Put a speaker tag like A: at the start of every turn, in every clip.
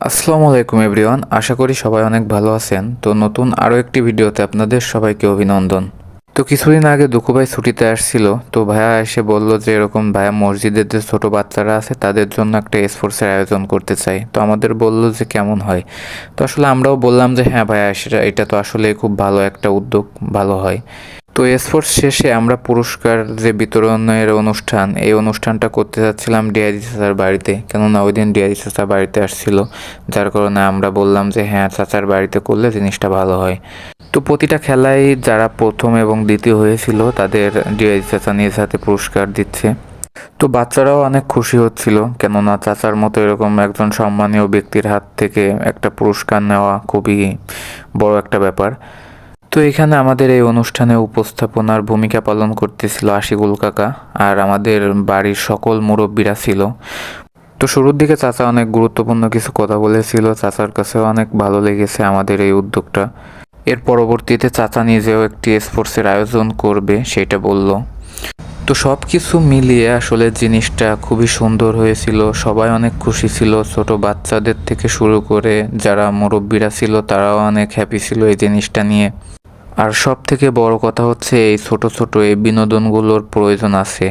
A: আসসালামু আলাইকুম এভরিওয়ান, আশা করি সবাই অনেক ভালো আছেন। তো নতুন আরও একটি ভিডিওতে আপনাদের সবাইকে অভিনন্দন। তো কিছুদিন আগে দুঃখু ভাই ছুটিতে আসছিল, তো ভাইয়া এসে বলল যে এরকম ভাইয়া মসজিদের যে ছোটো বাচ্চারা আছে, তাদের জন্য একটা স্পোর্টসের আয়োজন করতে চাই। তো আমাদের বলল যে কেমন হয়। তো আসলে আমরাও বললাম যে হ্যাঁ ভাইয়া এটা তো আসলে খুব ভালো একটা উদ্যোগ, ভালো হয়। তো স্পোর্টস শেষে আমরা পুরস্কার যে বিতরণের অনুষ্ঠান, এই অনুষ্ঠানটা করতে যাচ্ছিলাম ডিআইজি চাচার বাড়িতে। কেননা ওই দিন ডিআইজি চাচা বাড়িতে আসছিল, যার কারণে আমরা বললাম যে হ্যাঁ চাচার বাড়িতে করলে জিনিসটা ভালো হয়। তো প্রতিটা খেলায় যারা প্রথম এবং দ্বিতীয় হয়েছিল, তাদের ডিআইজি চাচা নিজ হাতে পুরস্কার দিচ্ছে। তো বাচ্চারাও অনেক খুশি হচ্ছিল, কেননা চাচার মতো এরকম একজন সম্মানীয় ব্যক্তির হাত থেকে একটা পুরস্কার নেওয়া খুবই বড় একটা ব্যাপার। তো এখানে আমাদের এই অনুষ্ঠানে উপস্থাপনার ভূমিকা পালন করতেছিল আশিকুল কাকা আর আমাদের বাড়ির সকল মুরব্বীরা ছিল। তো শুরুর দিকে চাচা অনেক গুরুত্বপূর্ণ কিছু কথা বলেছিল, চাচার কাছেও অনেক ভালো লেগেছে আমাদের এই উদ্যোগটা। এর পরবর্তীতে চাচা নিজেও একটি স্পোর্টসের আয়োজন করবে, সেটা বলল। তো সব কিছু মিলিয়ে আসলে জিনিসটা খুবই সুন্দর হয়েছিল, সবাই অনেক খুশি ছিল, ছোট বাচ্চাদের থেকে শুরু করে যারা মুরব্বীরা ছিল তারাও অনেক হ্যাপি ছিল এই জিনিসটা নিয়ে। আর সব থেকে বড় কথা হচ্ছে এই ছোট ছোট এই বিনোদনগুলোর প্রয়োজন আছে।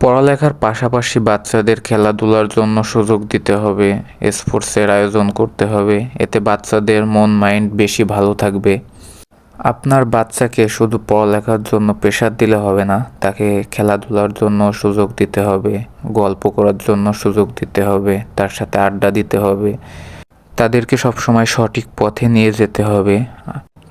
A: পড়ালেখার পাশাপাশি বাচ্চাদের খেলাধুলার জন্য সুযোগ দিতে হবে, স্পোর্টসের আয়োজন করতে হবে, এতে বাচ্চাদের মন, মাইন্ড বেশি ভালো থাকবে। আপনার বাচ্চাকে শুধু পড়ালেখার জন্য প্রেশার দিলে হবে না, তাকে খেলাধুলার জন্য সুযোগ দিতে হবে, গল্প করার জন্য সুযোগ দিতে হবে, তার সাথে আড্ডা দিতে হবে। তাদেরকে সবসময় সঠিক পথে নিয়ে যেতে হবে।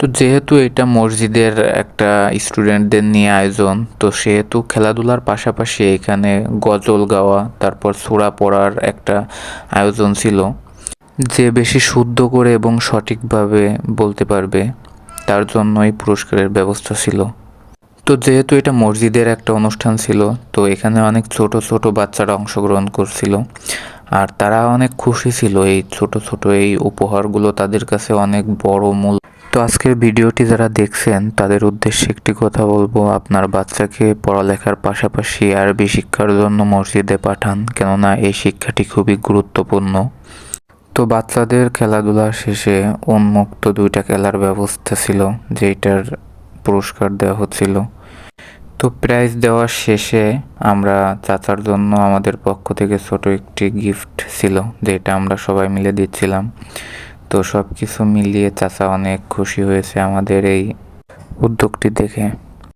A: তো যেহেতু এটা মসজিদের একটা স্টুডেন্টদের নিয়ে আয়োজন, তো সেহেতু খেলাধুলার পাশাপাশি এখানে গজল গাওয়া, তারপর সুরা পড়ার একটা আয়োজন ছিল। যে বেশি শুদ্ধ করে এবং সঠিকভাবে বলতে পারবে, তার জন্যই পুরস্কারের ব্যবস্থা ছিল। তো যেহেতু এটা মসজিদের একটা অনুষ্ঠান ছিল, তো এখানে অনেক ছোট ছোট বাচ্চারা অংশগ্রহণ করছিল। আর তারা অনেক খুশি ছিল এই ছোট ছোট এই উপহারগুলো তাদের কাছে অনেক বড় মূল তো আজকের ভিডিওটি যারা দেখছেন, তাদের উদ্দেশ্যে একটি কথা বলব। আপনার বাচ্চাকে পড়ালেখার পাশাপাশি আরবি শিক্ষার জন্য মসজিদে পাঠান, কেননা এই শিক্ষাটি খুবই গুরুত্বপূর্ণ। তো বাচ্চাদের খেলাধুলা শেষে উন্মুক্ত দুইটা খেলার ব্যবস্থা ছিল যেটার পুরস্কার দেওয়া হচ্ছিল। তো প্রাইজ দেওয়ার শেষে আমরা চাচার জন্য আমাদের পক্ষ থেকে ছোট একটি গিফট ছিল, যেটা আমরা সবাই মিলে দিচ্ছিলাম। তো সব কিছু মিলিয়ে চাচা অনেক খুশি হয়েছে আমাদের এই উদ্যোগটি দেখে।